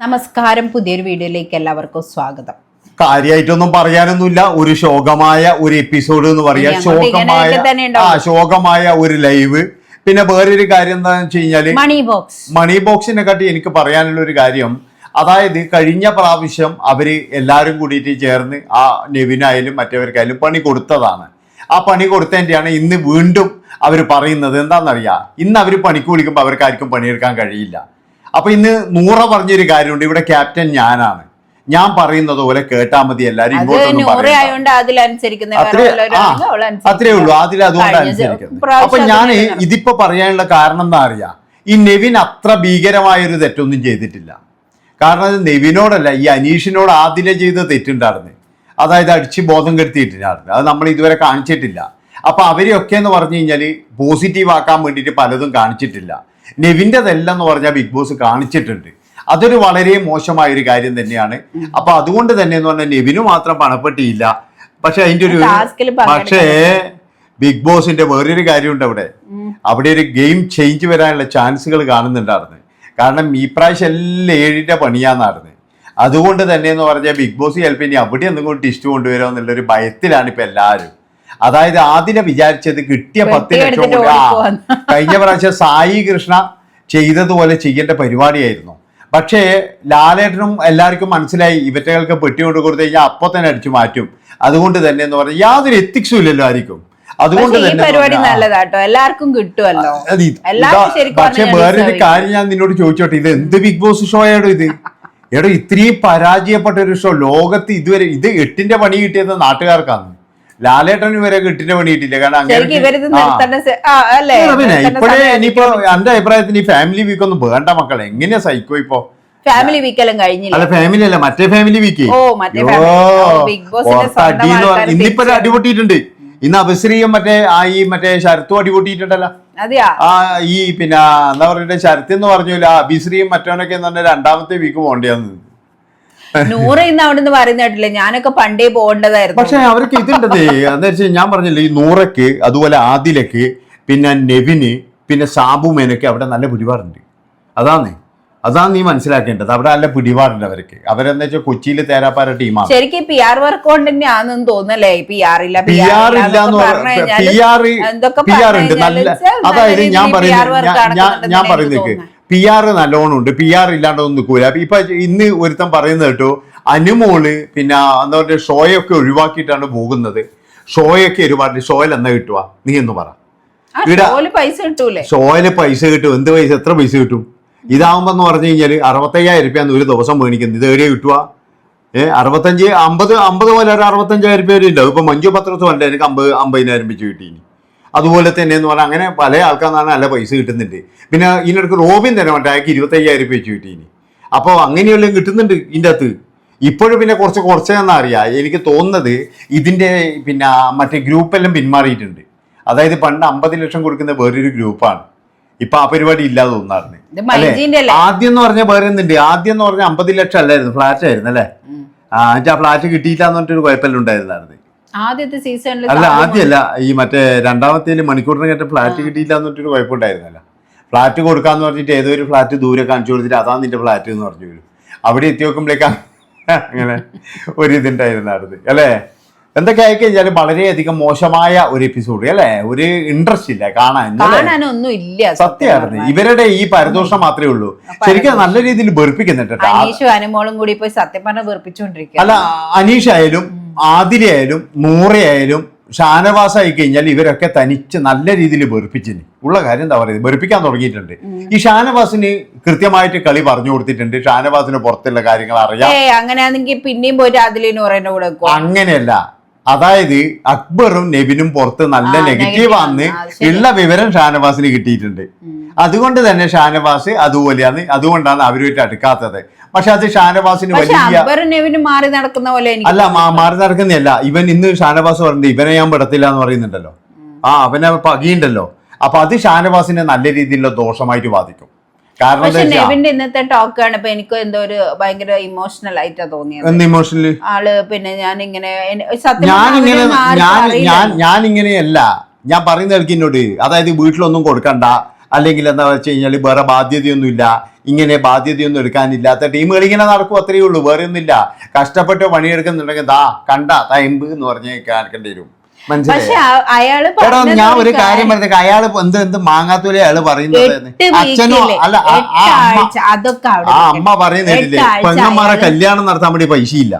നമസ്കാരം. പുതിയൊരു വീഡിയോയിലേക്ക് എല്ലാവർക്കും സ്വാഗതം. കാര്യമായിട്ടൊന്നും പറയാനൊന്നുമില്ല. ഒരു ശോകമായ ഒരു എപ്പിസോഡ് എന്ന് പറയാ. ശോകമായ ആ. ശോകമായ ഒരു ലൈവ് പിന്നെ വേറൊരു കാര്യം എന്താണെന്ന് വെച്ച് കഴിഞ്ഞാൽ മണി ബോക്സ് മണി ബോക്സിനെ കാട്ടി എനിക്ക് പറയാനുള്ള ഒരു കാര്യം. അതായത് കഴിഞ്ഞ പ്രാവശ്യം അവർ എല്ലാരും കൂടിയിട്ട് ചേർന്ന് ആ നെവിനായാലും മറ്റവർക്കായാലും പണി കൊടുത്തതാണ്. ആ പണി കൊടുത്തതിന്റെയാണ് ഇന്ന് വീണ്ടും അവർ പറയുന്നത് എന്താണെന്നറിയാം? ഇന്ന് അവർ പണിക്ക് വിളിക്കുമ്പോൾ അവർക്ക് ആർക്കും പണിയെടുക്കാൻ കഴിയില്ല. അപ്പൊ ഇന്ന് നൂറ പറഞ്ഞൊരു കാര്യമുണ്ട്. ഇവിടെ ക്യാപ്റ്റൻ ഞാനാണ്. ഞാൻ പറയുന്നത് പോലെ കേട്ടാ മതി എല്ലാരും ഇങ്ങോട്ടൊന്നും അത്രേ- ഉള്ളൂ അതിൽ അതുകൊണ്ട് അനുസരിക്കുന്നത് അപ്പൊ ഞാൻ ഇതിപ്പോ പറയാനുള്ള കാരണം എന്താ അറിയാ? ഈ നെവിൻ അത്ര ഭീകരമായ ഒരു തെറ്റൊന്നും ചെയ്തിട്ടില്ല. കാരണം അത് നെവിനോടല്ല ഈ അനീഷിനോട് ആദ്യം ചെയ്ത തെറ്റുണ്ടായിരുന്നു. അതായത് അടിച്ച് ബോധം കെടുത്തിയിട്ടുണ്ടായിരുന്നു. അത് നമ്മൾ ഇതുവരെ കാണിച്ചിട്ടില്ല. അപ്പൊ അവരെയൊക്കെ എന്ന് പറഞ്ഞു കഴിഞ്ഞാൽ പോസിറ്റീവ് ആക്കാൻ വേണ്ടിയിട്ട് പലതും കാണിച്ചിട്ടില്ല. നെവിന്റെതെല്ലാം എന്ന് പറഞ്ഞാൽ ബിഗ് ബോസ് കാണിച്ചിട്ടുണ്ട്. അതൊരു വളരെ മോശമായ ഒരു കാര്യം തന്നെയാണ്. അപ്പൊ അതുകൊണ്ട് തന്നെ എന്ന് പറഞ്ഞാൽ നെവിന് മാത്രം പണപ്പെട്ടിയില്ല. പക്ഷെ അതിന്റെ ഒരു പക്ഷേ ബിഗ് ബോസിന്റെ വേറൊരു കാര്യമുണ്ട് അവിടെ. അവിടെ ഒരു ഗെയിം ചേഞ്ച് വരാനുള്ള ചാൻസുകൾ കാണുന്നുണ്ടായിരുന്നു. കാരണം ഈ പ്രാവശ്യം എല്ലാം ഏഴിന്റെ പണിയാന്നായിരുന്നു. അതുകൊണ്ട് തന്നെ എന്ന് പറഞ്ഞാൽ ബിഗ് ബോസ് ചിലപ്പോൾ ഇനി അവിടെ എന്തെങ്കിലും ടിസ്റ്റ് കൊണ്ടുവരുമോ എന്നുള്ളൊരു ഭയത്തിലാണ് ഇപ്പൊ എല്ലാവരും. അതായത് ആദ്യം വിചാരിച്ചത് കിട്ടിയ പത്ത് ലക്ഷം വെട്ടിയെടുത്തിട്ട് കൂടി ആ, കഴിഞ്ഞ പ്രാവശ്യം സായി കൃഷ്ണ ചെയ്തതുപോലെ ചെയ്യേണ്ട പരിപാടിയായിരുന്നു. പക്ഷേ ലാലേട്ടനും എല്ലാവർക്കും മനസ്സിലായി ഇവറ്റകൾക്ക് പെട്ടി കൊണ്ട് കൊടുത്തു കഴിഞ്ഞാൽ അപ്പൊ തന്നെ അടിച്ചു മാറ്റും. അതുകൊണ്ട് തന്നെ എന്ന് പറഞ്ഞാൽ യാതൊരു എത്തിക്സും ഇല്ലല്ലോ ആയിരിക്കും. അതുകൊണ്ട് തന്നെ പരിപാടി നല്ലതാട്ടോ. എല്ലാവർക്കും കിട്ടുമല്ലോ പക്ഷെ വേറൊരു കാര്യം ഞാൻ നിന്നോട് ചോദിച്ചോട്ടെ ഇത് എന്ത് ബിഗ് ബോസ് ഷോ ആണോ ഇത്? എടോ ഇത്രയും പരാജയപ്പെട്ട ഒരു ഷോ ലോകത്ത് ഇതുവരെ ഇത് എട്ടിന്റെ പണി കിട്ടിയത് നാട്ടുകാർക്കാണ്. ലാലേട്ടന് ഇവരെ കിട്ടിന് വേണ്ടിയിട്ടില്ല. കാരണം അങ്ങനെ പിന്നെ ഇപ്പോഴേ ഇനിയിപ്പോ എന്റെ അഭിപ്രായത്തിന് ഈ ഫാമിലി വീക്ക് ഒന്നും വേണ്ട മക്കളെ. എങ്ങനെയാ സൈക്കോ ഇപ്പോ? ഫാമിലി വീക്കെല്ലാം കഴിഞ്ഞില്ല? അല്ല ഫാമിലി അല്ല മറ്റേ ഫാമിലി വീക്ക് ഓ, മറ്റേ ആൾക്കാര് ഇന്നിപ്പോ അടിപൊട്ടിയിട്ടുണ്ട്. ഇന്ന് അഭിശ്രീയും മറ്റേ ആ ഈ മറ്റേ ശരത്തും അടിപൊട്ടിയിട്ടുണ്ടല്ലോ. അതെയാ? ആ ഈ പിന്നെ എന്താ പറയുക ശരത്ത് എന്ന് പറഞ്ഞില്ല അഭിശ്രീയും മറ്റവനൊക്കെ എന്ന് പറഞ്ഞാൽ രണ്ടാമത്തെ വീക്ക് പോകേണ്ടിയാന്ന് നൂറ് ഇന്ന് അവിടെ നിന്ന് പറയുന്ന കേട്ടില്ലേ? ഞാനൊക്കെ പണ്ടേ പോകേണ്ടതായിരുന്നു. പക്ഷെ അവർക്ക് ഇതുണ്ടത് എന്താ വെച്ചാൽ ഞാൻ പറഞ്ഞില്ലേ ഈ നൂറക്ക് അതുപോലെ ആദിലക്ക് പിന്നെ നെവിന് പിന്നെ സാബു മേനൊക്കെ അവിടെ നല്ല പിടിപാടുണ്ട്. അതാണ് അതാണ് നീ മനസ്സിലാക്കേണ്ടത്. അവിടെ നല്ല പിടിപാടുണ്ട് അവർക്ക്. അവരെന്താ വെച്ചാൽ കൊച്ചിയിൽ തേരാപ്പാര ടീമാണ്. ശരിക്കും പി ആർ വർക്ക് കൊണ്ട് തന്നെയാണെന്ന് തോന്നല്ലേ പി ആർ ഇല്ല പി ആർ ഇല്ല പി ആർ പി ആർ ഉണ്ട്. നല്ല അതായത് ഞാൻ പറയുന്നത് ഞാൻ- ഞാൻ പി ആർ നല്ലോണം ഉണ്ട് പി ആർ ഇല്ലാണ്ടൊന്നും നിൽക്കൂല ഇപ്പൊ ഇന്ന് ഒരുത്തൻ പറയുന്നത് കേട്ടോ അനുമോൾ പിന്നെ എന്താ പറയുക ഷോയൊക്കെ ഒഴിവാക്കിയിട്ടാണ് പോകുന്നത്. ഷോയൊക്കെ ഒരുപാട് ഷോയിൽ എന്നാ കിട്ടുക നീ എന്ന് പറ. ഷോയിൽ പൈസ കിട്ടൂലേ? ഷോയിൽ പൈസ കിട്ടും. എന്ത് പൈസ? എത്ര പൈസ കിട്ടും? ഇതാവുമ്പോ എന്ന് പറഞ്ഞു കഴിഞ്ഞാൽ അറുപത്തയ്യായിരം രൂപയാണ് ഒരു ദിവസം മേടിക്കുന്നത് ഇത് എവിടെയാ കിട്ടുക ഏഹ് അറുപത്തഞ്ച് അമ്പത് അമ്പത് പോലെ ഒരു അറുപത്തഞ്ചായിരം രൂപ വരെ ഉണ്ടാവും. ഇപ്പൊ മഞ്ജു പത്രത്ത് വല്ല എനിക്ക് അമ്പത് അമ്പതിനായിരം വെച്ച് കിട്ടീനി അതുപോലെ തന്നെ എന്ന് പറഞ്ഞാൽ അങ്ങനെ പല ആൾക്കാർക്കാണ് നല്ല പൈസ കിട്ടുന്നുണ്ട്. പിന്നെ ഇതിനടുക്ക് റോബിൻ തന്നെ മറ്റേ അയാൾക്ക് ഇരുപത്തയ്യായിരം രൂപ വെച്ച് കിട്ടീനി അപ്പോൾ അങ്ങനെയുള്ള കിട്ടുന്നുണ്ട് ഇതിന്റെ അകത്ത് ഇപ്പോഴും പിന്നെ കുറച്ച് കുറച്ചെന്നാ അറിയാം. എനിക്ക് തോന്നുന്നത് ഇതിന്റെ പിന്നെ മറ്റേ ഗ്രൂപ്പെല്ലാം പിന്മാറിയിട്ടുണ്ട്. അതായത് പണ്ട് അമ്പത് ലക്ഷം കൊടുക്കുന്ന വേറൊരു ഗ്രൂപ്പാണ്. ഇപ്പൊ ആ പരിപാടി ഇല്ലാതെ തോന്നാറുണ്ട്. ആദ്യം എന്ന് പറഞ്ഞാൽ വേറെ എന്തുണ്ട് ആദ്യം എന്ന് പറഞ്ഞാൽ അമ്പത് ലക്ഷം അല്ലായിരുന്നു ഫ്ലാറ്റ് ആയിരുന്നു അല്ലേ? ആ ഫ്ലാറ്റ് കിട്ടിയില്ല എന്ന് പറഞ്ഞിട്ടൊരു കുഴപ്പമില്ല ഉണ്ടായിരുന്നായിരുന്നു. ആദ്യത്തെ സീസണിൽ അല്ല ആദ്യമല്ല ഈ മറ്റേ രണ്ടാമത്തേൽ മണിക്കൂറിന് കേട്ട ഫ്ലാറ്റ് കിട്ടിയില്ല എന്നിട്ടൊരു കുഴപ്പമുണ്ടായിരുന്നല്ല. ഫ്ലാറ്റ് കൊടുക്കാന്ന് പറഞ്ഞിട്ട് ഏതോ ഒരു ഫ്ലാറ്റ് ദൂരെ കാണിച്ചു കൊടുത്തിട്ട് അതാണ് നിന്റെ ഫ്ലാറ്റ് എന്ന് പറഞ്ഞു വരും അവിടെ എത്തി നോക്കുമ്പോഴേക്കാ അങ്ങനെ ഒരു ഇതുണ്ടായിരുന്നു അടുത്ത് അല്ലേ? എന്തൊക്കെ ആയിക്കഴിഞ്ഞാലും വളരെയധികം മോശമായ ഒരു എപ്പിസോഡ് അല്ലേ? ഒരു ഇൻട്രസ്റ്റ് ഇല്ല കാണാൻ കാണാനൊന്നും ഇല്ല സത്യമായിരുന്നു. ഇവരുടെ ഈ പരദോഷം മാത്രമേ ഉള്ളൂ. ശരിക്കും നല്ല രീതിയിൽ വെറുപ്പിക്കുന്നുണ്ട് അനീഷും അനുമോളും കൂടി പോയി സത്യം പറഞ്ഞ വെറുപ്പിച്ചുകൊണ്ടിരിക്കുക അല്ല അനീഷ് ആയാലും ആതിരയായാലും നൂറയായാലും ഷാനവാസ് ആയി കഴിഞ്ഞാൽ ഇവരൊക്കെ തനിച്ച് നല്ല രീതിയിൽ വെറുപ്പിച്ചിന്. ഉള്ള കാര്യം എന്താ പറയുന്നത് വെറുപ്പിക്കാൻ തുടങ്ങിയിട്ടുണ്ട്. ഈ ഷാനവാസിന് കൃത്യമായിട്ട് കളി പറഞ്ഞു കൊടുത്തിട്ടുണ്ട്. ഷാനവാസിന് പുറത്തുള്ള കാര്യങ്ങൾ അറിയാം. അങ്ങനെയാണെങ്കിൽ പിന്നെയും പോയിട്ട് അതിലെ പറയുന്ന കൂടെ അങ്ങനെയല്ല. അതായത് അക്ബറും നെബിനും പുറത്ത് നല്ല നെഗറ്റീവ് ആണ്. ഉള്ള വിവരം ഷാനവാസിന് കിട്ടിയിട്ടുണ്ട്. അതുകൊണ്ട് തന്നെ ഷാനവാസ് അതുപോലെയാണ്. അതുകൊണ്ടാണ് അവരുമായിട്ട് അടുക്കാത്തത്. പക്ഷെ അത് ഷാനവാസിന് വലിയ മാറി നടക്കുന്ന പോലെ അല്ല മാറി നടക്കുന്നില്ല ഇവൻ ഇന്ന് ഷാനവാസ് പറഞ്ഞിട്ട് ഇവനെ ഞാൻ പെടത്തില്ല എന്ന് പറയുന്നുണ്ടല്ലോ. ആ അവനെ പകിയുണ്ടല്ലോ. അപ്പൊ അത് ഷാനവാസിനെ നല്ല രീതിയിലുള്ള ദോഷമായിട്ട് ബാധിക്കും. പക്ഷെ നെവിന്റെ ഇന്നത്തെ ടോക്ക് ഇപ്പൊ എനിക്ക് എന്തോ ഒരു ഭയങ്കര ഇമോഷണൽ ആയിട്ടാ തോന്നിയത്. ഇമോഷണലി ആൾ പിന്നെ ഞാൻ ഇങ്ങനെ ഞാൻ ഇങ്ങനെയല്ല ഞാൻ പറയുന്ന എന്നോട് അതായത് വീട്ടിലൊന്നും കൊടുക്കണ്ട. അല്ലെങ്കിൽ എന്താ വെച്ച് കഴിഞ്ഞാൽ വേറെ ബാധ്യതയൊന്നുമില്ല. ഇങ്ങനെ ബാധ്യതയൊന്നും എടുക്കാനില്ലാത്ത ടീം ഇങ്ങനെ നടക്കും അത്രയേ ഉള്ളൂ. വേറെ ഒന്നുമില്ല കഷ്ടപ്പെട്ട് പണിയെടുക്കുന്നുണ്ടെങ്കിൽ ദാ കണ്ട തയമ്പ് എന്ന് പറഞ്ഞ് കേൾക്കേണ്ടി വരും. പക്ഷെ അയാൾ എടാ ഞാൻ ഒരു കാര്യം പറഞ്ഞത് അയാൾ എന്ത് എന്ത് മാങ്ങാത്തൂലെ അയാൾ പറയുന്നത് അച്ഛനോ അല്ല അതൊക്കെ ആ. അമ്മ പറയുന്നില്ലേ പെങ്ങന്മാരെ കല്യാണം നടത്താൻ വേണ്ടി പൈസയില്ല.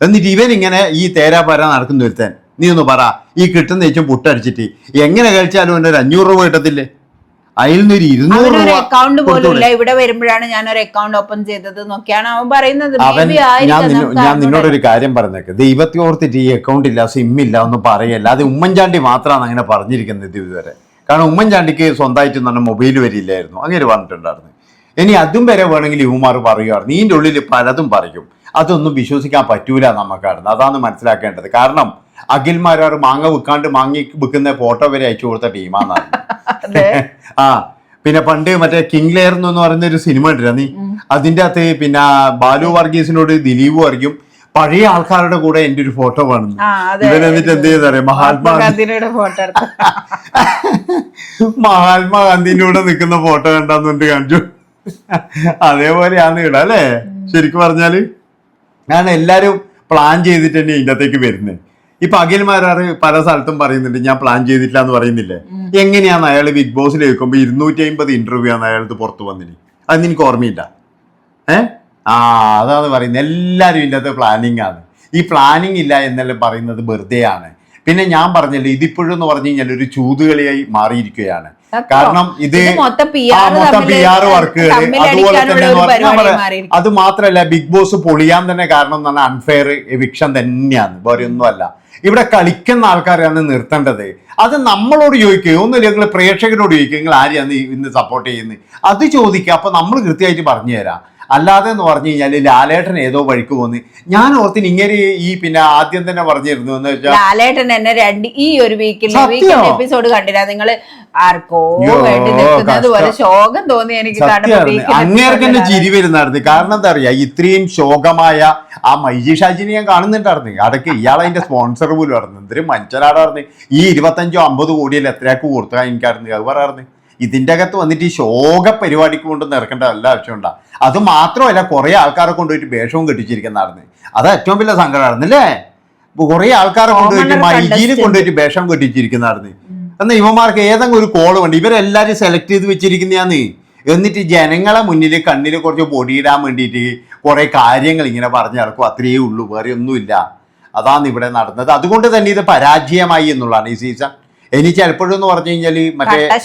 എന്നിട്ട് ഇവൻ ഇങ്ങനെ ഈ തേരാപാര നടക്കുന്ന ഒരുത്തൻ നീ ഒന്ന് പറ ഈ കിട്ടുന്ന വെച്ചും പുട്ടടിച്ചിട്ട് എങ്ങനെ കഴിച്ചാലും എന്റെ ഒരു അഞ്ഞൂറ് രൂപ കിട്ടത്തില്ലേ? അതിൽ നിന്ന് ഇരുന്നൂറ് അവനൊരു അക്കൗണ്ട് പോലും ഇവിടെ വരുമ്പോഴാണ് ഞാൻ ഒരു അക്കൗണ്ട് ഓപ്പൺ ചെയ്തത് എന്നൊക്കെയാണ് അവൻ പറയുന്നത്. അവൻ ഞാൻ. നിന്നോട് ഒരു കാര്യം പറഞ്ഞേക്ക്. ദൈവത്തെ ഓർത്തിട്ട് ഈ അക്കൗണ്ട് ഇല്ല സിം ഇല്ല ഒന്നും പറയല്ല. അത് ഉമ്മൻചാണ്ടി മാത്രമാണ് അങ്ങനെ പറഞ്ഞിരിക്കുന്നത് ഇതുവരെ. കാരണം ഉമ്മൻചാണ്ടിക്ക് സ്വന്തമായിട്ട് തന്നെ മൊബൈൽ വരില്ലായിരുന്നു. അങ്ങനെ പറഞ്ഞിട്ടുണ്ടായിരുന്നു. ഇനി അതും വരെ വേണമെങ്കിൽ ഇവമാർ പറയുമായിരുന്നു. ഇതിന്റെ ഉള്ളിൽ പലതും പറയും. അതൊന്നും വിശ്വസിക്കാൻ പറ്റൂല നമുക്കായിരുന്നു. അതാണ് മനസ്സിലാക്കേണ്ടത്. കാരണം അഖിൽമാരാർ മാങ്ങ വിൽക്കാണ്ട് മാങ്ങി വിൽക്കുന്ന ഫോട്ടോ വരെ അയച്ചു കൊടുത്ത ടീമാന്നാണ്. അതെ. ആ പിന്നെ പണ്ട് മറ്റേ കിങ് ലെയർ എന്ന് പറയുന്ന ഒരു സിനിമ ഉണ്ടല്ലോ നീ? അതിന്റെ അകത്ത് പിന്നെ ബാലു വർഗീസിനോട് ദിലീപ് വർഗീയും പഴയ ആൾക്കാരുടെ കൂടെ എന്റെ ഒരു ഫോട്ടോ വേണം. ഇവൻ എന്നിട്ട് എന്ത് ചെയ്തറിയ മഹാത്മാ മഹാത്മാഗാന്ധിയുടെ ഫോട്ടോ മഹാത്മാഗാന്ധിന്റെ കൂടെ നിൽക്കുന്ന ഫോട്ടോ കണ്ടാന്നുണ്ട് കാണിച്ചു. അതേപോലെയാണ് ഇവിടെ അല്ലേ? ശരിക്കും പറഞ്ഞാൽ. ഞാൻ എല്ലാരും പ്ലാൻ ചെയ്തിട്ട് തന്നെ അകത്തേക്ക് വരുന്നത്. ഇപ്പൊ അഖിൽമാരാറ് പല സ്ഥലത്തും പറയുന്നുണ്ട് ഞാൻ പ്ലാൻ ചെയ്തിട്ടില്ല എന്ന് പറയുന്നില്ലേ? എങ്ങനെയാണ് അയാൾ ബിഗ് ബോസിൽ വെക്കുമ്പോ ഇരുന്നൂറ്റി അമ്പത് ഇന്റർവ്യൂ ആണ് അയാൾക്ക് പുറത്തു വന്നിന്. അത് എനിക്ക് ഓർമ്മയില്ല. ഏ? ആ അതാണ് പറയുന്നത്. എല്ലാവരും ഇതിന്റെ അകത്ത് പ്ലാനിങ് ആണ്. ഈ പ്ലാനിങ് ഇല്ല എന്നെല്ലാം പറയുന്നത് വെറുതെ ആണ്. പിന്നെ ഞാൻ പറഞ്ഞല്ലോ ഇതിപ്പോഴും എന്ന് പറഞ്ഞു കഴിഞ്ഞാൽ ഒരു ചൂതുകളിയായി മാറിയിരിക്കുകയാണ്. കാരണം ഇത് മൊത്തം പി ആർ വർക്കുകൾ അതുപോലെ തന്നെ. അത് മാത്രമല്ല ബിഗ് ബോസ് പൊളിയാൻ തന്നെ കാരണം എന്ന് പറഞ്ഞാൽ അൺഫെയർ എവിക്ഷൻ തന്നെയാണ്. വേറെ ഒന്നുമല്ല ഇവിടെ കളിക്കുന്ന ആൾക്കാരെയാണ് നിർത്തേണ്ടത്. അത് നമ്മളോട് ചോദിക്കുക ഒന്നുമില്ല നിങ്ങൾ പ്രേക്ഷകരോട് ചോദിക്കുക നിങ്ങൾ ആരെയാണ് ഇന്ന് സപ്പോർട്ട് ചെയ്യുന്നത്? അത് ചോദിക്കുക അപ്പോൾ നമ്മൾ കൃത്യമായിട്ട് പറഞ്ഞു തരാം അല്ലാതെ എന്ന് പറഞ്ഞു കഴിഞ്ഞാൽ ലാലേട്ടൻ ഏതോ വഴിക്ക് പോന്ന്. ഞാൻ ഓർത്തിന് ഇങ്ങനെ ഈ പിന്നെ ആദ്യം തന്നെ പറഞ്ഞിരുന്നു എന്ന് വെച്ചാൽ ലാലേട്ടൻ എന്നെ രണ്ട് ഈ ഒരു വീക്കിൽ? വീക്കിന്റെ എപ്പിസോഡ് കണ്ടില്ല. നിങ്ങൾ ആർക്കോ വേണ്ടി നിൽക്കുന്നത് പോലെ ശോകം തോന്നി എനിക്ക് അങ്ങേർക്ക് തന്നെ ചിരി വരുന്നായിരുന്നു കാരണം എന്താ പറയാ ഇത്രയും ശോകമായ ആ മൈജി ഷാജിനെ ഞാൻ കാണുന്നുണ്ടായിരുന്നു. അടക്ക് ഇയാൾ അതിന്റെ സ്പോൺസർ പോലും ആയിരുന്നു. എന്തൊരു മനുഷ്യനാടായിരുന്നു ഈ ഇരുപത്തഞ്ചോ അമ്പത് കോടിയിൽ എത്രയാക്ക് കൊടുത്താൽ എനിക്കായിരുന്നു. അത് പറയാറുണ്ട് ഇതിന്റെ അകത്ത് വന്നിട്ട് ഈ ശോക പരിപാടിക്ക് കൊണ്ട് നിറക്കേണ്ട എല്ലാ ആവശ്യമുണ്ടാ? അത് മാത്രമല്ല കുറെ ആൾക്കാരെ കൊണ്ടുപോയിട്ട് വേഷവും കെട്ടിച്ചിരിക്കുന്നതാണ് അത് ഏറ്റവും വലിയ സങ്കടമായിരുന്നു അല്ലേ കുറെ ആൾക്കാരെ കൊണ്ടുപോയിട്ട് മൈജീന്. കൊണ്ടുപോയിട്ട് വേഷം കെട്ടിച്ചിരിക്കുന്നതാണ് എന്നാൽ ഇവന്മാർക്ക് ഏതെങ്കിലും ഒരു കോൾ വേണ്ട ഇവരെല്ലാരും സെലക്ട് ചെയ്ത് വെച്ചിരിക്കുന്നതാന്ന്. എന്നിട്ട് ജനങ്ങളെ മുന്നിൽ കണ്ണിൽ കുറച്ച് പൊടിയിടാൻ വേണ്ടിയിട്ട് കുറെ കാര്യങ്ങൾ ഇങ്ങനെ പറഞ്ഞു നടക്കും. അത്രയേ ഉള്ളൂ വേറെ ഒന്നുമില്ല. അതാണ് ഇവിടെ നടന്നത്. അതുകൊണ്ട് തന്നെ ഇത് പരാജയമായി എന്നുള്ളതാണ് ഈ സീസൺ ഇനി ചിലപ്പോഴും എന്ന് പറഞ്ഞു കഴിഞ്ഞാൽ മറ്റേ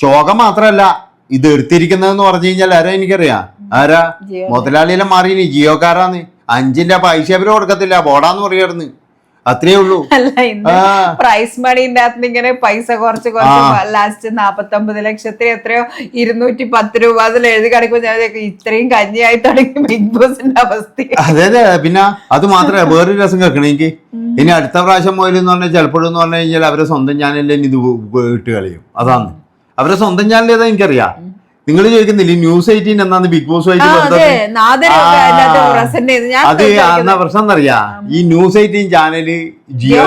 ശോകം. മാത്രല്ല ഇത് എടുത്തിരിക്കുന്നതെന്ന് പറഞ്ഞു കഴിഞ്ഞാൽ ആരാ എനിക്കറിയാം? ആരാ. മുതലാളിയെല്ലാം മാറി ജിയോക്കാരാന്ന്. അഞ്ചിന്റെ പൈസ അവർ കൊടുക്കത്തില്ല. ബോടാന്ന് പറയായിരുന്നു. അത്രേ ഉള്ളൂ. അല്ല പ്രൈസ് മണിന്റെ അകത്ത് ഇങ്ങനെ പൈസ കുറച്ച് കുറച്ച് ലാസ്റ്റ് നാപ്പത്തി ഒമ്പത് ലക്ഷത്തിൽ എത്രയോ ഇരുന്നൂറ്റി പത്ത് രൂപ അതിൽ എഴുതി കിടക്കുമ്പോൾ ഞാൻ ഇത്രയും കഞ്ഞിയായി തുടങ്ങി ബിഗ് ബോസിന്റെ അവസ്ഥ. അതെ അതെ പിന്നെ അത് മാത്രമേ വേറൊരു രസം കേൾക്കണേ എനിക്ക്. ഇനി അടുത്ത പ്രാവശ്യം പോയില്ലെന്ന് പറഞ്ഞാൽ ചിലപ്പോഴും പറഞ്ഞു കഴിഞ്ഞാൽ അവരെ സ്വന്തം ചാനലിൽ തന്നെ ഇത് ഇട്ട് കളയും. അതാണ്. അവരെ സ്വന്തം ചാനൽ ഏതാ എനിക്കറിയാം. നിങ്ങൾ ചോദിക്കുന്നില്ല ന്യൂസ് എയ്റ്റീൻ എന്നാണ് ബിഗ് ബോസ് ആയിട്ട് ബന്ധം അതെ എന്നാ പ്രശ്നം എന്നറിയാ? ഈ News Eighteen channel Jio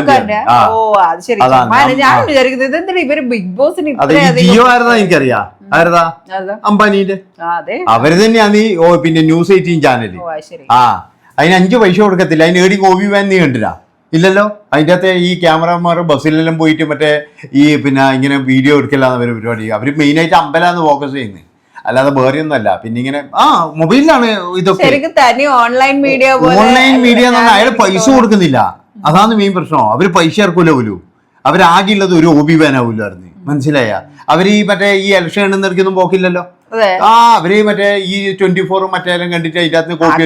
Jio ആയിരുന്നാ എനിക്കറിയാ. ആരതാ. അംബാനിന്റെ അവർ തന്നെയാണ് ഈ ഓ പിന്നെ ന്യൂസ് എയ്റ്റീൻ ചാനൽ ആ. അതിന് അഞ്ചു പൈസ കൊടുക്കത്തില്ല. അതിന് ഏടി കോവി വാൻ നീ കണ്ടില്ല? ഇല്ലല്ലോ? അതിന്റെ അകത്തെ ഈ ക്യാമറമാർ ബസ്സിലെല്ലാം പോയിട്ട് മറ്റേ ഈ പിന്നെ ഇങ്ങനെ വീഡിയോ എടുക്കലാന്ന് അവർ പരിപാടി അവർ മെയിനായിട്ട് അമ്പലാന്ന് ഫോക്കസ് ചെയ്യുന്നത് അല്ലാതെ വേറെ ഒന്നുമല്ല പിന്നെ ഇങ്ങനെ ആ മൊബൈലിലാണ് ഇതൊക്കെ. ഓൺലൈൻ മീഡിയ ഓൺലൈൻ മീഡിയ എന്ന് പറഞ്ഞാൽ അയാൾ പൈസ കൊടുക്കുന്നില്ല. അതാണ് മെയിൻ പ്രശ്നം. അവർ പൈസ ഇറക്കൂല പോലും. അവരാകെ ഉള്ളത് ഒരു ഓബി വാനാവൂലായിരുന്നു മനസ്സിലായ? അവർ ഈ മറ്റേ ഈ ഇലക്ഷൻ എണ്ണുന്നിടക്കൊന്നും പോക്കില്ലല്ലോ? ആ അവർ മറ്റേ ഈ ട്വന്റി ഫോറും മറ്റേ എല്ലാം കണ്ടിട്ട് അതിന്റെ അകത്ത് കോപ്പി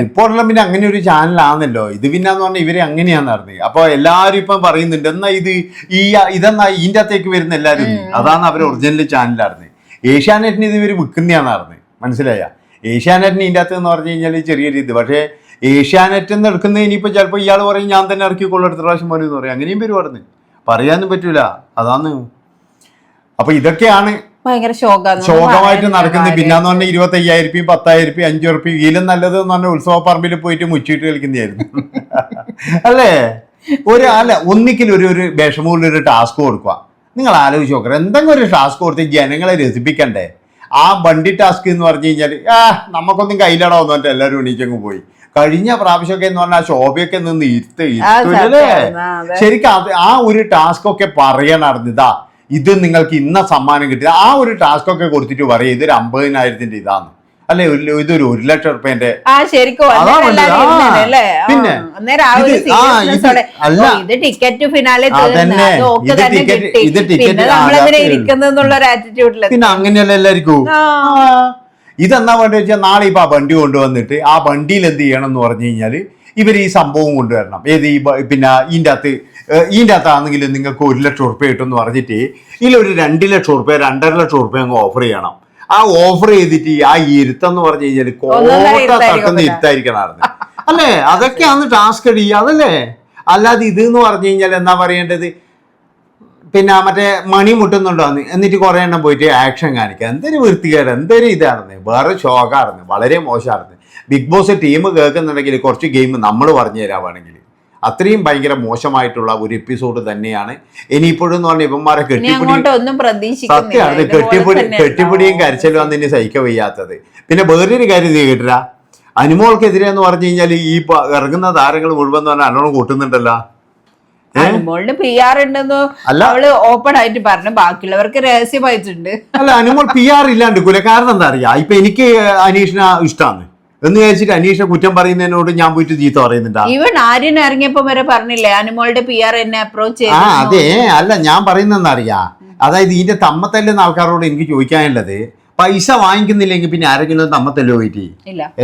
റിപ്പോർട്ടറെല്ലാം പിന്നെ അങ്ങനെ ഒരു ചാനലാണല്ലോ ഇത് പിന്നെ എന്ന് പറഞ്ഞാൽ ഇവർ അങ്ങനെയാന്ന് പറഞ്ഞത് അപ്പൊ എല്ലാരും ഇപ്പം പറയുന്നുണ്ട് എന്നാ ഇത് ഈ ഇതെന്നാ ഇതിന്റെ അകത്തേക്ക് വരുന്ന എല്ലാരും? അതാണ് അവർ ഒറിജിനൽ ചാനലായിരുന്നു ഏഷ്യാനെറ്റിന് ഇത് ഇവർ വിൽക്കുന്നതാന്ന് പറഞ്ഞത് മനസ്സിലായ? ഏഷ്യാനെറ്റിന് ഇതിന്റെ അകത്ത് എന്ന് പറഞ്ഞു കഴിഞ്ഞാൽ ചെറിയൊരു ഇത്. പക്ഷേ ഏഷ്യാനെറ്റ് എന്ന് എടുക്കുന്നതിനിപ്പോ ചിലപ്പോ ചിലപ്പോൾ ഇയാൾ പറയും ഞാൻ തന്നെ ഇറക്കിക്കൊള്ളു അടുത്ത പ്രാവശ്യം പോലെ എന്ന് പറയും. അങ്ങനെയും പേര് പറഞ്ഞു. പറയാനും പറ്റൂല. അതാണ്. അപ്പൊ ഇതൊക്കെയാണ് ഭയങ്കര ശോകമായിട്ട് നടക്കുന്നത്. പിന്നെന്ന് പറഞ്ഞാൽ ഇരുപത്തി അയ്യായിരം രൂപയും പത്തായിരം രൂപയും അഞ്ചു റുപ്യ ഇതിലും നല്ലത് എന്ന് പറഞ്ഞാൽ ഉത്സവ പറമ്പിൽ പോയിട്ട് മുച്ചിട്ട് കളിക്കുന്നതായിരുന്നു. അല്ലേ? ഒരു അല്ല ഒന്നിക്കൽ ഒരു ഒരു വിഷമമുള്ള ഒരു ടാസ്ക് കൊടുക്കുക നിങ്ങൾ ആലോചിച്ച് നോക്കാം എന്തെങ്കിലും ഒരു ടാസ്ക് കൊടുത്ത് ജനങ്ങളെ രസിപ്പിക്കണ്ടേ? ആ വണ്ടി ടാസ്ക് എന്ന് പറഞ്ഞു കഴിഞ്ഞാൽ ആ നമുക്കൊന്നും കയ്യിലടാ എന്നിട്ട് എല്ലാവരും എണീച്ചങ്ങ് പോയി. കഴിഞ്ഞ പ്രാവശ്യമൊക്കെ എന്ന് പറഞ്ഞാൽ ശോഭയൊക്കെ നിന്ന് ഇരുത്ത് ഇരുത്തല്ലേ ശരിക്കും ആ ഒരു ടാസ്ക് ഒക്കെ പറയണമായിരുന്നു ഇതാ ഇത് നിങ്ങൾക്ക് ഇന്ന സമ്മാനം കിട്ടിയത് ആ ഒരു ടാസ്ക് ഒക്കെ കൊടുത്തിട്ട് പറയും ഇതൊരു അമ്പതിനായിരത്തിന്റെ ഇതാണ് അല്ലെ ഇതൊരു ഒരു ലക്ഷം റുപ്യന്റെ? പിന്നെ, ഇത്, ടിക്കറ്റ് ഫിനാലെ പിന്നെ അങ്ങനെയല്ല എല്ലാവർക്കും. ഇതെന്നാ വേണ്ട വെച്ചാൽ നാളെ ഇപ്പോൾ ആ വണ്ടി കൊണ്ടുവന്നിട്ട് ആ വണ്ടിയിൽ എന്ത് ചെയ്യണം എന്ന് പറഞ്ഞു കഴിഞ്ഞാൽ ഇവർ ഈ സംഭവം കൊണ്ടുവരണം. ഏത് ഈ പിന്നെ ഇതിന്റെ അകത്ത് ഇതിന്റെ അകത്താണെങ്കിൽ നിങ്ങൾക്ക് ഒരു ലക്ഷം ഉറുപ്പ്യ കിട്ടുമെന്ന് പറഞ്ഞിട്ട് ഇതിലൊരു രണ്ട് ലക്ഷം ഉറുപ്പ്യ രണ്ടര ലക്ഷം ഉറുപ്പ്യ അങ്ങ് ഓഫർ ചെയ്യണം. ആ ഓഫർ ചെയ്തിട്ട് ആ ഇരുത്തം എന്ന് പറഞ്ഞു കഴിഞ്ഞാൽ കോട്ട തട്ടുന്ന ഇരുത്തായിരിക്കണമായിരുന്നു അല്ലേ? അതൊക്കെയാണ് ടാസ്ക് അടി അതല്ലേ? അല്ലാതെ ഇത് എന്ന് പറഞ്ഞു കഴിഞ്ഞാൽ എന്താ പറയേണ്ടത്? പിന്നെ മറ്റേ മണി മുട്ടുന്നുണ്ടോ എന്നിട്ട് കുറെ എണ്ണം പോയിട്ട് ആക്ഷൻ കാണിക്കുക. എന്തൊരു വൃത്തികേട് എന്തൊരു ഇതാണെന്ന്. വേറെ ഷോക്കാണെന്ന് വളരെ മോശമാണെന്ന്. ബിഗ് ബോസ് ടീം കേൾക്കുന്നുണ്ടെങ്കിൽ കുറച്ച് ഗെയിം നമ്മൾ പറഞ്ഞു തരാവാണെങ്കിൽ അത്രയും ഭയങ്കര മോശമായിട്ടുള്ള ഒരു എപ്പിസോഡ് തന്നെയാണ്. ഇനിയിപ്പോഴും എന്ന് പറഞ്ഞാൽ ഇവന്മാരെ കെട്ടിപ്പിടി സത്യമാണ് കെട്ടിപ്പിടി കെട്ടിപ്പിടിയും. കരച്ചിലും അന്ന് ഇനി സഹിക്ക വയ്യാത്തത്. പിന്നെ വേറൊരു കാര്യം കേട്ടില്ല അനുമോൾക്കെതിരെ എന്ന് പറഞ്ഞു കഴിഞ്ഞാൽ ഈ ഇറങ്ങുന്ന താരങ്ങൾ മുഴുവൻ എന്ന് പറഞ്ഞാൽ കൂട്ടുന്നുണ്ടല്ലോ. അനുമോളിന് പി ആർ ഉണ്ടെന്ന് അവൾ ഓപ്പൺ ആയിട്ട് പറഞ്ഞു. ബാക്കിയുള്ളവർക്ക് രഹസ്യമായിട്ടുണ്ട്. അല്ല അനുമോൾ പി ആർ ഇല്ലാണ്ട് കാരണം എന്താ അറിയാ? ഇപ്പൊ എനിക്ക് അനീഷിനെ ഇഷ്ടമാണ് എന്ന് വിചാരിച്ചിട്ട് അനീഷിനെ കുറ്റം പറയുന്നതിനോട് ഞാൻ പോയിട്ട് ചീത്ത പറയുന്നുണ്ട്. ഇവൻ ആര്യൻ ഇറങ്ങിയപ്പോ വരെ പറഞ്ഞില്ലേ അനുമോളുടെ പി ആർ എന്നെ അപ്രോച്ച് ആ ചെയ്തു അതെ. അല്ല ഞാൻ പറയുന്നതെന്ന് അറിയാ? അതായത് ഇതിന്റെ തമ്മത്തല്ലെന്ന ആൾക്കാരോട് എനിക്ക് ചോദിക്കാനുള്ളത് പൈസ വാങ്ങിക്കുന്നില്ലെങ്കിൽ പിന്നെ ആരെങ്കിലും തമ്മത്തല്ലോ പോയിട്ട്?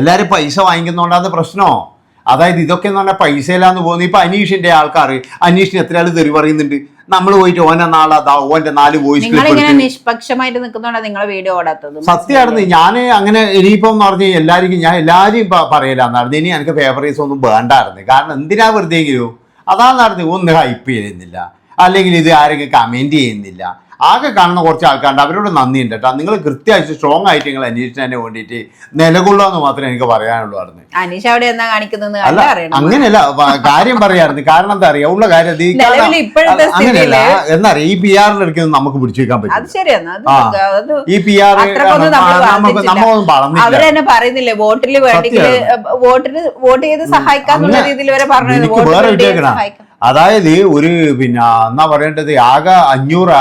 എല്ലാരും പൈസ വാങ്ങിക്കുന്നോണ്ടാന്ന് പ്രശ്നമോ അതായത് ഇതൊക്കെ എന്ന് പറഞ്ഞാൽ പൈസയിലാന്ന് പോകുന്നത് ഇപ്പൊ അനീഷിന്റെ ആൾക്കാർ അനീഷിന് എത്ര ആൾ തെറി പറയുന്നുണ്ട്? നമ്മൾ പോയിട്ട് ഓനെ നാളെ അതാ ഓന്റെ നാല് വോയിസ് നിഷ്പക്ഷമായിട്ട് നിൽക്കുന്നോണ്ടാ നിങ്ങളെ വീഡിയോ ഓടാത്തത്? സത്യമായിരുന്നു ഞാൻ അങ്ങനെ ഇനിയിപ്പം എന്ന് പറഞ്ഞാൽ എല്ലാവർക്കും ഞാൻ എല്ലാവരും പറയലാന്നായിരുന്നു ഇനി എനിക്ക് ഫേവറേറ്റ്സ് ഒന്നും വേണ്ടായിരുന്നു. കാരണം എന്തിനാ വെറുതെ എങ്കിലും അതാന്നായിരുന്നു ഒന്ന് ഹൈപ്പ് ചെയ്യുന്നില്ല. അല്ലെങ്കിൽ ഇത് ആരെങ്കിലും കമന്റ് ചെയ്യുന്നില്ല. ആകെ കാണുന്ന കുറച്ച് ആൾക്കാരുണ്ട്. അവരോട് നന്ദി ഉണ്ട് കേട്ടോ. നിങ്ങൾ കൃത്യമായിട്ട് സ്ട്രോങ് ആയിട്ട് നിങ്ങൾ അന്വേഷിച്ചതിന് വേണ്ടിയിട്ട് നിലകൊള്ളുക എന്ന് മാത്രമേ എനിക്ക് പറയാനുള്ളൂ ആയിരുന്നു. അനീഷ് അവിടെ എന്താ കാണിക്കുന്നത് അല്ല അങ്ങനെയല്ല കാര്യം പറയായിരുന്നു. കാരണം എന്താ അറിയാ? ഉള്ള കാര്യം അങ്ങനെയല്ല എന്നറിയാം എന്താ പറയാ ഈ പി ആറിൽ എടുക്കുന്നത് നമുക്ക് പിടിച്ചു വെക്കാൻ പറ്റും ഈ പി ആർ അത്രക്കൊന്നും നമ്മൾ നമുക്ക് വളർന്നിട്ടില്ല. നമ്മൊന്നും വളർന്നില്ല. അവരെന്നെ പറയുന്നില്ലേ വോട്ടിൽ വേണമെങ്കിൽ വോട്ടിന് വോട്ട് ചെയ്ത് സഹായിക്കാന്നുള്ള രീതിയിൽ വരെ പറഞ്ഞു വോട്ട് സഹായിക്കാം. അതായത് ഒരു പിന്നെ എന്നാ പറയേണ്ടത് ആകെ അഞ്ഞൂറ്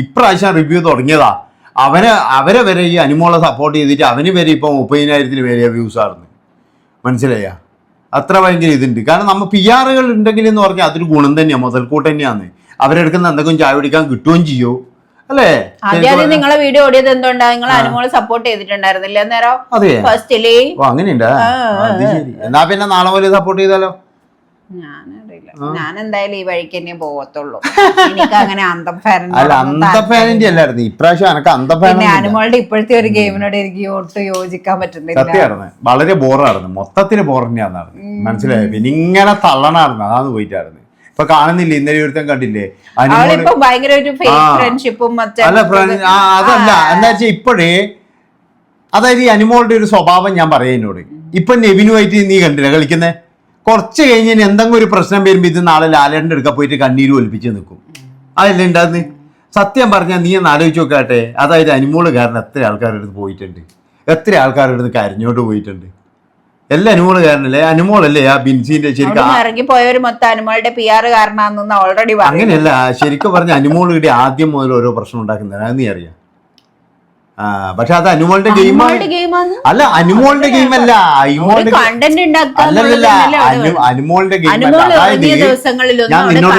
ഇപ്രാവശ്യം റിവ്യൂ തുടങ്ങിയതാ. അവനെ അവരെ വരെ ഈ അനുമോളെ സപ്പോർട്ട് ചെയ്തിട്ട് അവന് വരെ ഇപ്പോൾ മുപ്പതിനായിരത്തിന് വരെ വ്യൂസ് ആയിരുന്നു. മനസ്സിലായ? അത്ര ഭയങ്കര ഇതുണ്ട്. കാരണം നമ്മൾ പി ആറുകൾ ഉണ്ടെങ്കിൽ എന്ന് പറഞ്ഞാൽ അതൊരു ഗുണം തന്നെയാണ് മുതൽക്കൂട്ട് തന്നെയാണ് അവരെടുക്കുന്ന എന്തെങ്കിലും ചായ പിടിക്കാൻ കിട്ടുകയും ചെയ്യോ? അല്ലേ? ആദ്യം നിങ്ങളെ വീഡിയോ ഓടിയത് എന്തുകൊണ്ടാ? നിങ്ങൾ അനുമോളെ സപ്പോർട്ട് ചെയ്തിട്ടുണ്ടായിരുന്നില്ല അതെ. ഫസ്റ്റിൽ അങ്ങനെയുണ്ടാ. എന്നാ പിന്നെ നാളെ പോലെ സപ്പോർട്ട് ചെയ്താലോ? ഞാനറിയില്ല ഞാൻ എന്തായാലും ഈ വഴിക്ക് തന്നെ പോകത്തുള്ളൂ എനിക്ക് അങ്ങനെ അന്തഫാനിന്റെ അല്ലായിരുന്നു. ഇപ്രാവശ്യം എനിക്ക് അന്തഫാൻ അനുമോളുടെ ഇപ്പോഴത്തെ ഒരു ഗെയിമിനോട് എനിക്ക് ഒട്ടും യോജിക്കാൻ പറ്റുന്നില്ല. വളരെ ബോറായിരുന്നു. മൊത്തത്തിൽ ബോർ തന്നെയായിരുന്നു മനസ്സിലായോ? പിന്നെ ഇങ്ങനെ തള്ളണായിരുന്നു. അതാണ് പോയിട്ടായിരുന്നു. ഇപ്പൊ കാണുന്നില്ല? ഇന്നലെ ഒരുത്തൻ കണ്ടില്ലേ. ഫ്രണ്ട്ഷിപ്പും അല്ല അതല്ല. എന്താ വെച്ചാൽ ഇപ്പോഴേ അതായത് ഈ അനുമോളുടെ ഒരു സ്വഭാവം ഞാൻ പറയാം എന്നോട്. ഇപ്പൊ നെവിനുമായിട്ട് നീ കണ്ടില്ല? കളിക്കുന്നേ? കുറച്ച് കഴിഞ്ഞ് എന്തെങ്കിലും ഒരു പ്രശ്നം വരുമ്പോ ഇത് നാളെ ലാലേട്ടന്റെ അടുക്ക പോയിട്ട് കണ്ണീര് ഒലിപ്പിച്ച് നിൽക്കും. അതല്ലേ ഉണ്ടാകുന്നത് സത്യം പറഞ്ഞാൽ നീ ഒന്ന് ആലോചിച്ച് നോക്കാട്ടെ. അതായത് അനുമോൾ കാരണം എത്ര ആൾക്കാരുടെ അടുത്ത് പോയിട്ടുണ്ട്. എത്ര ആൾക്കാരുടെ അടുത്ത് കരഞ്ഞോട്ട് പോയിട്ടുണ്ട്. എല്ലാ അനുമോൾ കാരണല്ലേ? അനുമോളല്ലേ ആ ബിൻസിന്റെ ശരിക്കും ആ- ഇറങ്ങി പോയവര് മൊത്തം അനുമോളുടെ പി ആർ കാരണമെന്ന് ഓൾറെഡി പറഞ്ഞു അങ്ങനെയല്ല ശരിക്കും പറഞ്ഞ അനുമോൾ ഇവിടെ ആദ്യം മുതൽ ഓരോ പ്രശ്നം ഉണ്ടാക്കുന്നതാണ് അത് നീ അറിയാം. പക്ഷെ അത് അനുമോളുടെ ഗെയിമാണ് അല്ല അനുമോളുടെ ഗെയിം അല്ല. അനുമോളുടെ അല്ലല്ല ഗെയിം ഞാൻ നിന്നോട്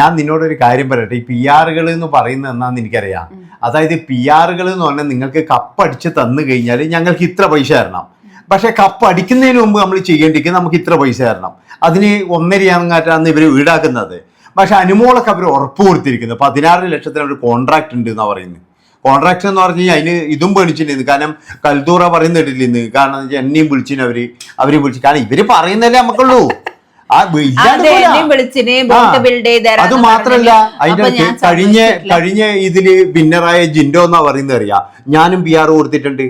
ഞാൻ നിന്നോട് ഒരു കാര്യം പറയട്ടെ. ഈ പി ആറുകൾ എന്ന് പറയുന്നത് എന്നാന്ന് എനിക്കറിയാം. അതായത് പി ആറുകൾ എന്ന് പറഞ്ഞാൽ നിങ്ങൾക്ക് കപ്പ് അടിച്ച് തന്നു കഴിഞ്ഞാൽ ഞങ്ങൾക്ക് ഇത്ര പൈസ തരണം. പക്ഷെ കപ്പ് അടിക്കുന്നതിന് മുമ്പ് നമ്മൾ ചെയ്യേണ്ടിക്ക് നമുക്ക് ഇത്ര പൈസ തരണം. അതിന് ഒന്നരയാങ്ങാറ്റാന്ന് ഇവർ ഈടാക്കുന്നത്. പക്ഷെ അനുമോളൊക്കെ അവർ ഉറപ്പ് കൊടുത്തിരിക്കുന്നത് പതിനാറ് ലക്ഷത്തിന് ഒരു കോൺട്രാക്ട് ഉണ്ട് എന്നാ പറയുന്നത്. കോൺട്രാക്ട് എന്ന് പറഞ്ഞു കഴിഞ്ഞാൽ അതിന് ഇതും പേടിച്ചിട്ടുണ്ട് കാരണം കൽത്തൂറ പറയുന്നിട്ടില്ല ഇന്ന്? കാരണം എന്നെയും വിളിച്ചിന് അവർ അവരെയും വിളിച്ചു. കാരണം ഇവർ പറയുന്നല്ലേ നമുക്കുള്ളൂ. അതെ മാത്രല്ല. അതിന്റെ കഴിഞ്ഞ കഴിഞ്ഞ ഇതിൽ വിന്നറായ ജിൻഡോ എന്നാ പറയുന്നത് അറിയാ? ഞാനും പി ആർ കൊടുത്തിട്ടുണ്ട്.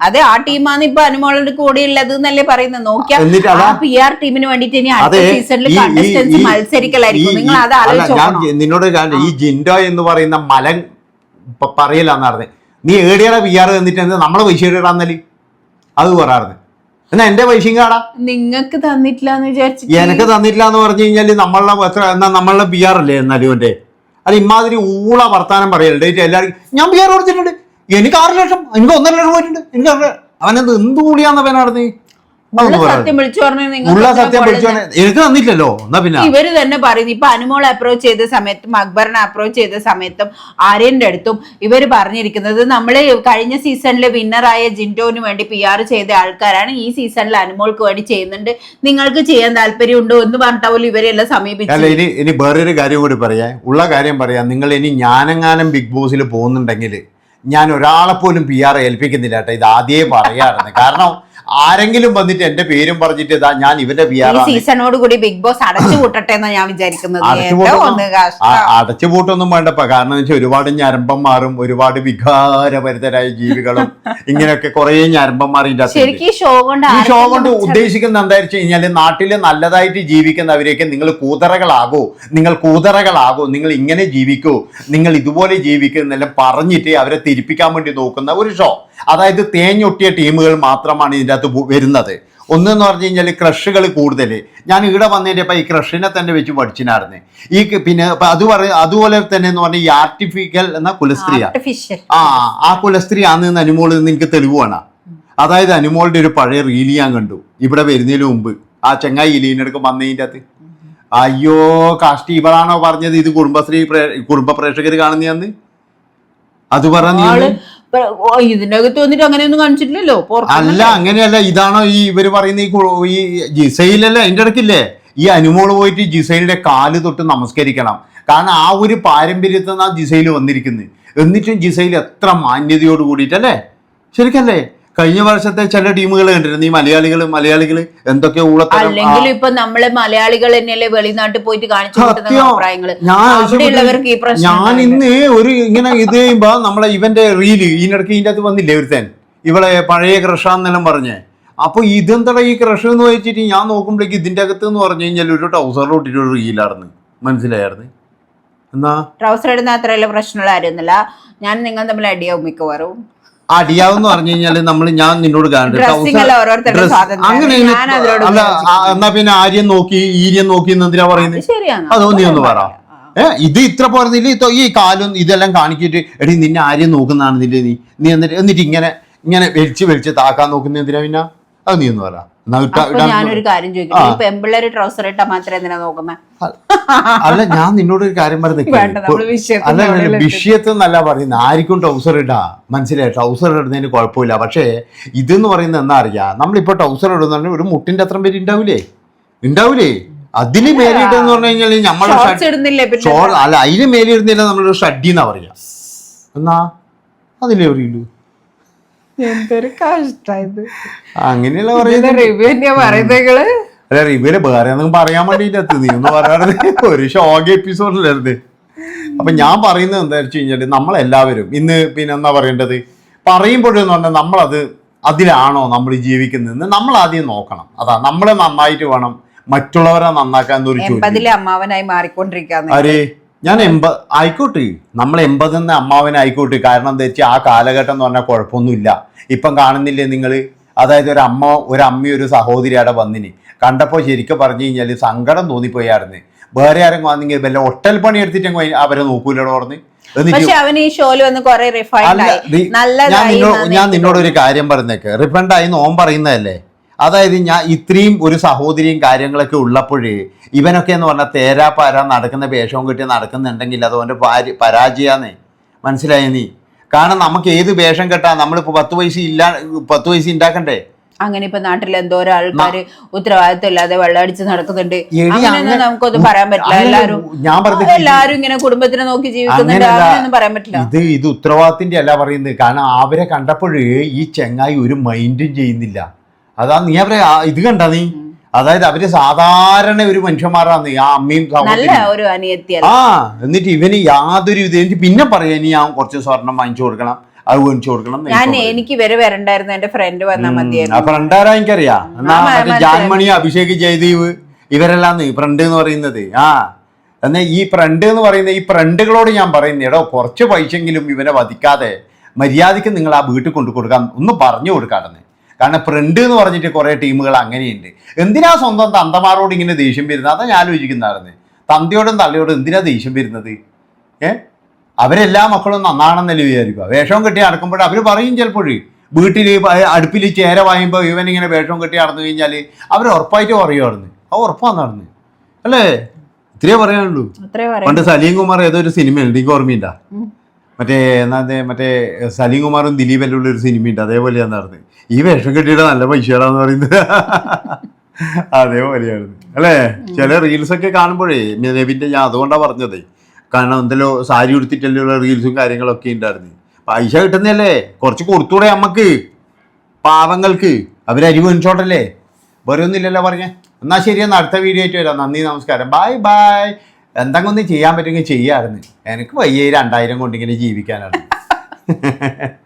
അതെ ആ ടീമാണ് ഇപ്പൊ അനുമോളുടെ കൂടെ ഉള്ളത് എന്നല്ലേ പറയുന്നത്? നോക്കിയാൽ ആ പി ആർ ടീമിന് വേണ്ടിട്ട് ഇനി അടുത്ത സീസണിൽ മത്സരിക്കലായിരിക്കും. നിങ്ങൾ അത് നിന്നോട് ഈ ജിൻഡോ എന്ന് പറയുന്ന മലൻ പ- പറയലാന്ന് പറഞ്ഞത് നീ ഏടിയുടെ പി ആർ തന്നിട്ട് എന്താ നമ്മളെ പൈസ ഇടാന്നൽ അത് പറയാറുണ്ട് എന്നാ എന്റെ പൈസയും കാടാ നിങ്ങക്ക് തന്നിട്ടില്ല എന്ന് വിചാരിച്ചു എനക്ക് തന്നിട്ടില്ല എന്ന് പറഞ്ഞു കഴിഞ്ഞാൽ നമ്മളെ എത്ര എന്നാ നമ്മളെ പി ആർ അല്ലേ എന്നാലും എന്റെ അത് ഇമാതിരി ഊള വർത്താനം പറയലുണ്ട് എല്ലാവർക്കും ഞാൻ പി ആർ കൊടുത്തിട്ടുണ്ട്. എനിക്ക് ആറ് ലക്ഷം എനിക്ക് ഒന്നര ലക്ഷം പോയിട്ടുണ്ട്. എനിക്ക് അവനെന്ത് എന്ത് കൂടിയാന്ന് അവൻ എനിക്ക് തന്നിട്ടില്ലല്ലോ എന്നാ പിന്നെ? ഇവർ തന്നെ പറയുന്നു. ഇപ്പൊ അനുമോൾ അപ്രോച്ച് ചെയ്ത സമയത്തും അക്ബറിനെ അപ്രോച്ച് ചെയ്ത സമയത്തും ആര്യന്റെ അടുത്തും ഇവർ പറഞ്ഞിരിക്കുന്നത് നമ്മൾ കഴിഞ്ഞ സീസണിലെ വിന്നറായ ജിൻഡോന് വേണ്ടി പി ആർ ചെയ്ത ആൾക്കാരാണ്. ഈ സീസണിൽ അനുമോൾക്ക് വേണ്ടി ചെയ്യുന്നുണ്ട്. നിങ്ങൾക്ക് ചെയ്യാൻ താല്പര്യമുണ്ടോ എന്ന് പറഞ്ഞിട്ടാ പോലും ഇവരെല്ലാം അല്ല സമീപിച്ചു ഇനി ഇനി വേറൊരു കാര്യം കൂടി പറയാം. ഉള്ള കാര്യം പറയാം. നിങ്ങൾ ഇനി ഞാനെങ്ങാനും ബിഗ് ബോസിൽ പോകുന്നുണ്ടെങ്കിൽ ഞാൻ ഒരാളെ പോലും പി ആർ ഏൽപ്പിക്കുന്നില്ല കേട്ടോ. ഇത് ആദ്യമേ പറയാറുണ്ട്. കാരണം ആരെങ്കിലും വന്നിട്ട് എന്റെ പേരും പറഞ്ഞിട്ട് ഇതാ ഞാൻ ഇവന്റെ സീസണോട് കൂടി ബിഗ് ബോസ് അടച്ചു കൂട്ടട്ടെ എന്ന് ഞാൻ വിചാരിക്കുന്നത്. അടച്ചു പൂട്ടൊന്നും വേണ്ട വേണ്ടപ്പ. കാരണം വെച്ചാൽ ഒരുപാട് ഞരമ്പന്മാരും ഒരുപാട് വികാരഭരിതരായ ജീവികളും ഇങ്ങനെയൊക്കെ കുറെ ഞരമ്പന്മാർ. ശരിക്കും ഈ ഷോ കൊണ്ട് ഈ ഷോ കൊണ്ട് ഉദ്ദേശിക്കുന്ന എന്താ വെച്ച് കഴിഞ്ഞാൽ നാട്ടിൽ നല്ലതായിട്ട് ജീവിക്കുന്നവരെയൊക്കെ നിങ്ങൾ കൂതറകളാകോ. നിങ്ങൾ കൂതറകളാകോ. നിങ്ങൾ ഇങ്ങനെ ജീവിക്കൂ. നിങ്ങൾ ഇതുപോലെ ജീവിക്കൂ എന്നെല്ലാം പറഞ്ഞിട്ട് അവരെ തിരിപ്പിക്കാൻ വേണ്ടി നോക്കുന്ന ഒരു ഷോ അതായത് തേഞ്ഞൊട്ടിയ ടീമുകൾ മാത്രമാണ് ഇതിന്റെ അകത്ത് വരുന്നത്. ഒന്നെന്ന് പറഞ്ഞു കഴിഞ്ഞാൽ ക്രഷുകൾ കൂടുതൽ. ഞാൻ ഇവിടെ വന്നതിന്റെപ്പോൾ ഈ ക്രഷിനെ തന്നെ വെച്ച് പഠിച്ചിനായിരുന്നു ഈ പിന്നെ അത് പറ അതുപോലെ തന്നെ എന്ന് പറഞ്ഞാൽ ഈ ആർട്ടിഫിക്കൽ എന്ന കുലസ്ത്രീയ ആ ആ കുലസ്ത്രീ ആണെന്ന് അനുമോളിൽ നിന്ന് എനിക്ക് തെളിവ് വേണം. അതായത് അനുമോളുടെ ഒരു പഴയ റീലി ഞാൻ കണ്ടു. ഇവിടെ വരുന്നതിന് മുമ്പ്. ആ ചെങ്ങായി ഇലീനടുക്ക് വന്നതിന്റെ അകത്ത്. അയ്യോ കാഷ്ടി ഇവളാണോ പറഞ്ഞത്? ഇത് കുടുംബശ്രീ കുടുംബ പ്രേക്ഷകർ കാണുന്നതെന്ന്. അത് പറഞ്ഞ ഇതിനകത്ത് വന്നിട്ട് അങ്ങനെയൊന്നും കാണിച്ചിട്ടില്ലല്ലോ അല്ല അങ്ങനെയല്ല ഇതാണോ ഈ ഇവർ പറയുന്ന ഈ ജിസയിലല്ല അതിന്റെ ഇടയ്ക്കില്ലേ? ഈ അനുമോൾ പോയിട്ട് ജിസൈലിന്റെ കാൽ തൊട്ട് നമസ്കരിക്കണം. കാരണം ആ ഒരു പാരമ്പര്യത്തിൽ ആ ജിസയിൽ വന്നിരിക്കുന്നത് എന്നിട്ടും ജിസൈൽ എത്ര മാന്യതയോട് കൂടിയിട്ടല്ലേ? ശരിക്കല്ലേ? കഴിഞ്ഞ വർഷത്തെ ചില ടീമുകൾ കണ്ടിരുന്നു. ഈ മലയാളികൾ മലയാളികൾ എന്തൊക്കെ അല്ലെങ്കിൽ ഇപ്പൊ നമ്മൾ മലയാളികൾ തന്നെയല്ലേ വെളിനാട്ടിൽ പോയിട്ട് കാണിച്ചു സത്യം. ഞാൻ ഇന്ന് ഒരു ഇങ്ങനെ ഇത് ചെയ്യുമ്പോ നമ്മളെ ഇവന്റെ റീൽ ഇതിനിടയ്ക്ക് ഇതിന്റെ അകത്ത് വന്നില്ലേ ഒരുത്തൻ? ഇവളെ പഴയ ക്രഷാന്നെല്ലാം പറഞ്ഞേ. അപ്പൊ ഇതെന്താ ഈ ക്രഷ് എന്ന് വെച്ചിട്ട് ഞാൻ നോക്കുമ്പോഴേക്ക് ഇതിന്റെ അകത്ത് എന്ന് പറഞ്ഞു കഴിഞ്ഞാൽ ഒരു ടൗസറിലോട്ടിട്ട് ഒരു റീലായിരുന്നു. മനസ്സിലായിരുന്നു എന്നാ? ട്രൗസർ ഇടുന്ന അത്രയല്ല പ്രശ്നമുള്ള കാര്യമൊന്നുമില്ല. ഞാൻ നിങ്ങൾ തമ്മിൽ അടിയാവും മിക്കവാറും. അടിയാവെന്ന് പറഞ്ഞു കഴിഞ്ഞാൽ നമ്മൾ ഞാൻ നിന്നോട്. അങ്ങനെ അല്ല എന്നാ പിന്നെ ആര്യൻ നോക്കി ഈര്യൻ നോക്കി എന്തിനാ പറയുന്നത് അതോ നീ ഒന്ന് പറ. ഏഹ് ഇത് ഇത്ര പോരുന്നില്ല ഈ കാലും ഇതെല്ലാം കാണിക്കിട്ട് എടി നിന്നെ ആര്യം നോക്കുന്നതാണെന്നില്ലേ നീ. നീ എന്നിട്ട് എന്നിട്ട് ഇങ്ങനെ ഇങ്ങനെ വലിച്ച് വലിച്ച് താക്കാൻ നോക്കുന്ന എന്തിനാ പിന്നെ? അത് നീ ഒന്ന് പറ. എന്നാ ഇട്ട- ഞാനൊരു കാര്യം ചോദിക്കട്ടെ? ഈ പെമ്പിള്ളേര് ട്രൗസർ ഇട്ടാ മാത്രം എന്തിനാ നോക്കുന്നത് അല്ല ഞാൻ നിന്നോട് ഒരു കാര്യം പറഞ്ഞു. അല്ല വിഷയത്ത് നല്ല വിഷയത്തിൽ നിന്നല്ല പറയുന്നത് ആർക്കും ട്രൗസർ ഇടാ. മനസ്സിലായി? ട്രൗസർ ഇടുന്നതിന് കുഴപ്പമില്ല. പക്ഷേ ഇതെന്ന് പറയുന്നത് എന്നാ അറിയാ? നമ്മളിപ്പോ ട്രൗസർ ഇടുന്ന ഒരു മുട്ടിന്റെ അത്രയും പേര് ഉണ്ടാവില്ലേ ഉണ്ടാവില്ലേ അതിന് മേലിട്ടെന്ന് പറഞ്ഞു കഴിഞ്ഞാൽ നമ്മളെ അല്ല അതിന് മേലിടുന്നില്ല നമ്മളൊരു ഷഡ്ഡി എന്നാ പറയാ. എന്നാ? അതിലേ അറിയുള്ളൂ എന്തൊരു കഷ്ടായത് അങ്ങനെയുള്ള പറയുന്നത്. റിവ്യൂ തന്നെയാ പറയുന്നേകൾ അല്ല റിവ്യൂൽ വേറെ എന്തെങ്കിലും പറയാൻ വേണ്ടിട്ട് നീ എന്ന് പറയാറുണ്ട് ഒരു ഷോക്ക് എപ്പിസോഡിലായിരുന്നു അപ്പൊ ഞാൻ പറയുന്നത് എന്താ വെച്ച് കഴിഞ്ഞാൽ നമ്മളെല്ലാവരും ഇന്ന് പിന്നെ എന്താ പറയേണ്ടത്? പറയുമ്പോഴെന്ന് പറഞ്ഞാൽ നമ്മളത് അതിലാണോ നമ്മൾ ജീവിക്കുന്നത് നമ്മൾ ആദ്യം നോക്കണം. അതാ നമ്മളെ നന്നായിട്ട് വേണം മറ്റുള്ളവരെ നന്നാക്കാൻ എന്നൊരു ചോദ്യം. അമ്മാവനായി അരെ ഞാൻ എൺപ ആയിക്കോട്ടെ. നമ്മൾ എൺപതെന്ന് അമ്മാവനായിക്കോട്ടെ കാരണം എന്താ വെച്ചാൽ ആ കാലഘട്ടം എന്ന് പറഞ്ഞാൽ കുഴപ്പമൊന്നുമില്ല. ഇപ്പം കാണുന്നില്ലേ നിങ്ങൾ അതായത് ഒരു അമ്മ ഒരു അമ്മയും ഒരു സഹോദരി അവിടെ വന്നിന്. കണ്ടപ്പോൾ ശരിക്കും പറഞ്ഞു കഴിഞ്ഞാൽ സങ്കടം തോന്നിപ്പോയായിരുന്നു. വേറെ ആരെങ്കിലും വന്നെങ്കിൽ വല്ല ഒട്ടൽ പണി എടുത്തിട്ടെങ്കിൽ അവരെ നോക്കൂലോ പറഞ്ഞ്. പക്ഷെ ഈ വന്ന് കൊറേ റിഫൈൻഡ് ഞാൻ നിന്നോട് ഒരു കാര്യം പറഞ്ഞേക്ക്. റിഫണ്ട് ആയി നോം പറയുന്നതല്ലേ? അതായത് ഞാൻ ഇത്രയും ഒരു സഹോദരിയും കാര്യങ്ങളൊക്കെ ഉള്ളപ്പോഴേ ഇവനൊക്കെ എന്ന് പറഞ്ഞാൽ തേരാ പാര നടക്കുന്ന വേഷവും കിട്ടി നടക്കുന്നുണ്ടെങ്കിൽ അത് അവന്റെ പരാജയാന്നേ. മനസ്സിലായ നീ? കാരണം നമുക്ക് ഏത് വേഷം കെട്ടാ? നമ്മളിപ്പോ പത്ത് പൈസ ഇല്ല പത്ത് പൈസ ഉണ്ടാക്കണ്ടേ അങ്ങനെ ഇപ്പൊ നാട്ടിൽ എന്തോ ആൾക്കാർ ഉത്തരവാദിത്വം ഇല്ലാതെ വെള്ളമടിച്ച് നടക്കുന്നുണ്ട്. അങ്ങനെയൊന്നും നമുക്കൊന്നും പറയാൻ പറ്റില്ല. എല്ലാരും എല്ലാരും ഇങ്ങനെ കുടുംബത്തിനെ നോക്കി ജീവിക്കുന്നുണ്ട്. അങ്ങനെയൊന്നും പറയാൻ പറ്റില്ല. ഇത് ഇത് ഉത്തരവാദിത്തിന്റെ അല്ല പറയുന്നത്. കാരണം അവരെ കണ്ടപ്പോഴേ ഈ ചെങ്ങായി ഒരു മൈൻഡും ചെയ്യുന്നില്ല. അതാ നീ അവരെ ഇത് കണ്ട നീ? അതായത് അവർ സാധാരണ ഒരു മനുഷ്യന്മാരാണ് ആ അമ്മയും ആ എന്നിട്ട് ഇവന് യാതൊരു ഇത് പിന്നെ പറയാൻ ഞാൻ കുറച്ച് സ്വർണം വാങ്ങിച്ചു കൊടുക്കണം. അത് മേടിച്ചു കൊടുക്കണം ഞാൻ എനിക്ക് വരെ വരണ്ടായിരുന്നു എന്റെ ഫ്രണ്ട് വന്നാൽ ആ മതിയായിരുന്നു. ഫ്രണ്ട് ആരാ എനിക്കറിയാം. എന്നാ മറ്റേ ജാൻമണി അഭിഷേക് ജയദീവ് ഇവരെല്ലാം ഫ്രണ്ട് എന്ന് പറയുന്നത്. ആ എന്നാ ഈ ഫ്രണ്ട് എന്ന് പറയുന്ന ഈ ഫ്രണ്ടുകളോട് ഞാൻ പറയുന്നത് എടോ കുറച്ച് പൈസെങ്കിലും ഇവനെ വധിക്കാതെ മര്യാദയ്ക്ക് നിങ്ങൾ ആ വീട്ടിൽ കൊണ്ടു കൊടുക്കാൻ ഒന്ന് പറഞ്ഞു കൊടുക്കാട്ടെന്ന്. കാരണം ഫ്രണ്ട് എന്ന് പറഞ്ഞിട്ട് കുറേ ടീമുകൾ അങ്ങനെയുണ്ട്. എന്തിനാ സ്വന്തം തന്തമാരോട് ഇങ്ങനെ ദേഷ്യം വരുന്നത്? അതാ ഞാൻ ആലോചിക്കുന്നതായിരുന്നു തന്തയോടും തള്ളയോടും എന്തിനാ ദേഷ്യം വരുന്നത്? ഏ? അവരെല്ലാ മക്കളും നന്നാണെന്നല്ലേ വിചാരിക്കുക. വേഷം കെട്ടി നടക്കുമ്പോൾ അവർ പറയും ചിലപ്പോൾ വീട്ടിൽ അടുപ്പിൽ ചേര വായുമ്പോൾ ഇവൻ ഇങ്ങനെ വേഷം കെട്ടി നടന്നു കഴിഞ്ഞാൽ അവർ ഉറപ്പായിട്ട് പറയുമായിരുന്നു ആ ഉറപ്പാണ് നടന്ന്. അല്ലേ? ഇത്രേ പറയാനുള്ളൂ. പണ്ട് സലീം കുമാർ ഏതോ ഒരു സിനിമയുണ്ട് എനിക്ക് ഓർമ്മയില്ല. മറ്റേ എന്നാ മറ്റേ സലീം കുമാറും ദിലീപെല്ലാം ഉള്ള ഒരു സിനിമയുണ്ട്. അതേപോലെയാണ് നടന്നത് ഈ വേഷം കെട്ടിയുടെ നല്ല പൈസയാടാന്ന് പറയുന്നത്. അതേപോലെയാണ് അല്ലേ? ചില റീൽസ് ഒക്കെ കാണുമ്പോഴേ നെവിന്റെ ഞാൻ അതുകൊണ്ടാണ് പറഞ്ഞത്. കാരണം എന്തല്ലോ സാരി ഉടുത്തിട്ടല്ലോ റീൽസും കാര്യങ്ങളൊക്കെ ഉണ്ടായിരുന്നു പൈസ കിട്ടുന്നതല്ലേ? കുറച്ച് കൊടുത്തൂടെ അമ്മയ്ക്ക് പാവങ്ങൾക്ക്. അവരരി വേണിച്ചോട്ടല്ലേ വേറെ ഒന്നുമില്ലല്ലോ പറഞ്ഞേ. എന്നാ ശരി എന്നാൽ അടുത്ത വീഡിയോ ആയിട്ട് വരാം. നന്ദി നമസ്കാരം. ബൈ ബൈ എന്തെങ്കിലും ഒന്നും ചെയ്യാൻ പറ്റുമെങ്കിൽ ചെയ്യാമായിരുന്നു. എനിക്ക് വയ്യ രണ്ടായിരം കൊണ്ടിങ്ങനെ ജീവിക്കാനാണ്.